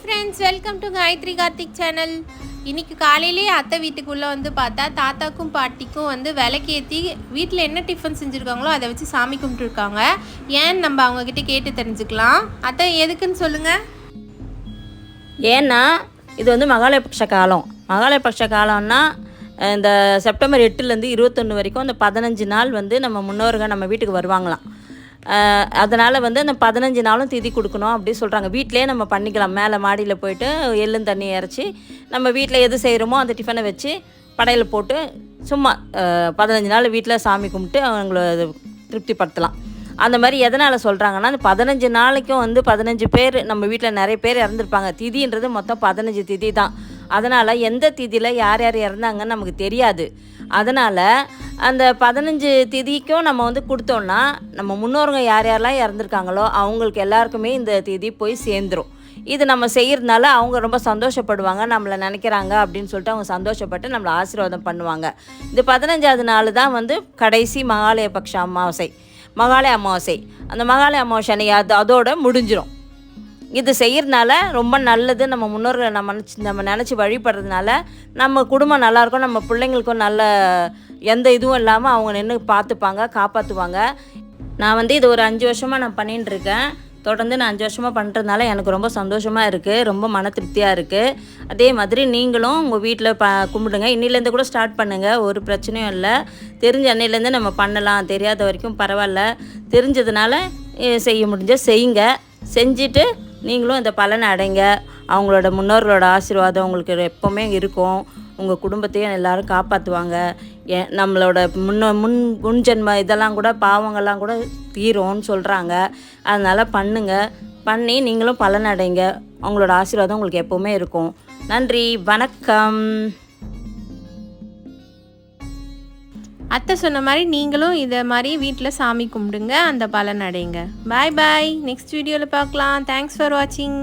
Friends welcome to Gayathri Karthik channel இன்றைக்கி காலையிலேயே அத்தை வீட்டுக்குள்ளே வந்து பார்த்தா தாத்தாக்கும் பாட்டிக்கும் வந்து விளக்கேற்றி வீட்டில் என்ன டிஃபன் செஞ்சுருக்காங்களோ அதை வச்சு சாமி கும்பிட்டுருக்காங்க. ஏன் நம்ம அவங்கக்கிட்ட கேட்டு தெரிஞ்சுக்கலாம். அத்தை எதுக்குன்னு சொல்லுங்கள் ஏன்னா இது வந்து மகாலயபக்ஷ காலம். மகாலயபக்ஷ காலம்னா இந்த செப்டம்பர் எட்டுலேருந்து இருபத்தொன்று வரைக்கும் அந்த பதினஞ்சு நாள் வந்து நம்ம முன்னோர்கள் நம்ம வீட்டுக்கு வருவாங்களாம். அதனால் வந்து அந்த பதினஞ்சு நாளும் திதி கொடுக்கணும் அப்படின்னு சொல்கிறாங்க வீட்டிலே நம்ம பண்ணிக்கலாம். மேலே மாடியில் போயிட்டு எள்ளும் தண்ணி இறச்சி நம்ம வீட்டில் எது செய்கிறோமோ அந்த டிஃபனை வச்சு படையில் போட்டு சும்மா பதினஞ்சு நாள் வீட்டில் சாமி கும்பிட்டு அவங்கள திருப்திப்படுத்தலாம். அந்த மாதிரி எதனால் சொல்கிறாங்கன்னா அந்த பதினஞ்சு நாளைக்கும் வந்து பதினஞ்சு பேர் நம்ம வீட்டில் நிறைய பேர் இறந்துருப்பாங்க. திதின்றது மொத்தம் பதினஞ்சு திதி தான். அதனால் எந்த திதியில் யார் யார் இறந்தாங்கன்னு நமக்கு தெரியாது. அதனால் அந்த பதினஞ்சு திதிக்கும் நம்ம வந்து கொடுத்தோன்னா நம்ம முன்னோருங்க யார் யாரெல்லாம் இறந்துருக்காங்களோ அவங்களுக்கு எல்லாருக்குமே இந்த திதி போய் சேர்ந்துரும். இது நம்ம செய்கிறதுனால அவங்க ரொம்ப சந்தோஷப்படுவாங்க நம்மளை நினைக்கிறாங்க அப்படின்னு சொல்லிட்டு அவங்க சந்தோஷப்பட்டு நம்மளை ஆசீர்வாதம் பண்ணுவாங்க. இந்த பதினஞ்சாவது நாள் தான் வந்து கடைசி மகாலய பக்ஷ அமாவாசை மகாலய அமாவாசை. அந்த மகாலய அமாவாசை அன்னைக்கு அது அதோட முடிஞ்சிடும் இது செய்கிறதுனால ரொம்ப நல்லது நம்ம முன்னோர்களை நம்ம நினச்சி நம்ம நினச்சி வழிபடுறதுனால நம்ம குடும்பம் நல்லாயிருக்கும் நம்ம பிள்ளைங்களுக்கும் நல்ல எந்த இதுவும் இல்லாமல் அவங்க நின்று பார்த்துப்பாங்க காப்பாற்றுவாங்க நான் வந்து இது ஒரு அஞ்சு வருஷமாக நான் பண்ணிட்டு இருக்கேன். தொடர்ந்து நான் அஞ்சு வருஷமாக பண்ணுறதுனால எனக்கு ரொம்ப சந்தோஷமாக இருக்குது ரொம்ப மன திருப்தியாக இருக்குது அதே மாதிரி நீங்களும் உங்கள் வீட்டில் ப கும்பிடுங்க. இன்னிலேருந்து கூட ஸ்டார்ட் பண்ணுங்கள் ஒரு பிரச்சனையும் இல்லை. தெரிஞ்ச அன்னையிலேருந்து நம்ம பண்ணலாம். தெரியாத வரைக்கும் பரவாயில்ல. தெரிஞ்சதுனால செய்ய முடிஞ்ச செய்யுங்க. செஞ்சுட்டு நீங்களும் இந்த பலனை அடைங்க. அவங்களோட முன்னோர்களோட ஆசீர்வாதம் உங்களுக்கு எப்போவுமே இருக்கும். உங்கள் குடும்பத்தையும் எல்லோரும் காப்பாற்றுவாங்க ஏ நம்மளோட முன்ன முன் முன்ஜென்ம இதெல்லாம் கூட பாவங்கள்லாம் கூட தீரும்னு சொல்கிறாங்க அதனால் பண்ணுங்க. பண்ணி நீங்களும் பலன் அடைங்க. அவங்களோட ஆசீர்வாதம் உங்களுக்கு எப்போவுமே இருக்கும். நன்றி வணக்கம். அத்தை சொன்ன மாதிரி நீங்களும் இதை மாதிரி வீட்டில் சாமி கும்பிடுங்க. அந்த பலன் அடைங்க. பாய் பாய் நெக்ஸ்ட் வீடியோவில் பார்க்கலாம் தேங்க்ஸ் ஃபார் வாட்சிங்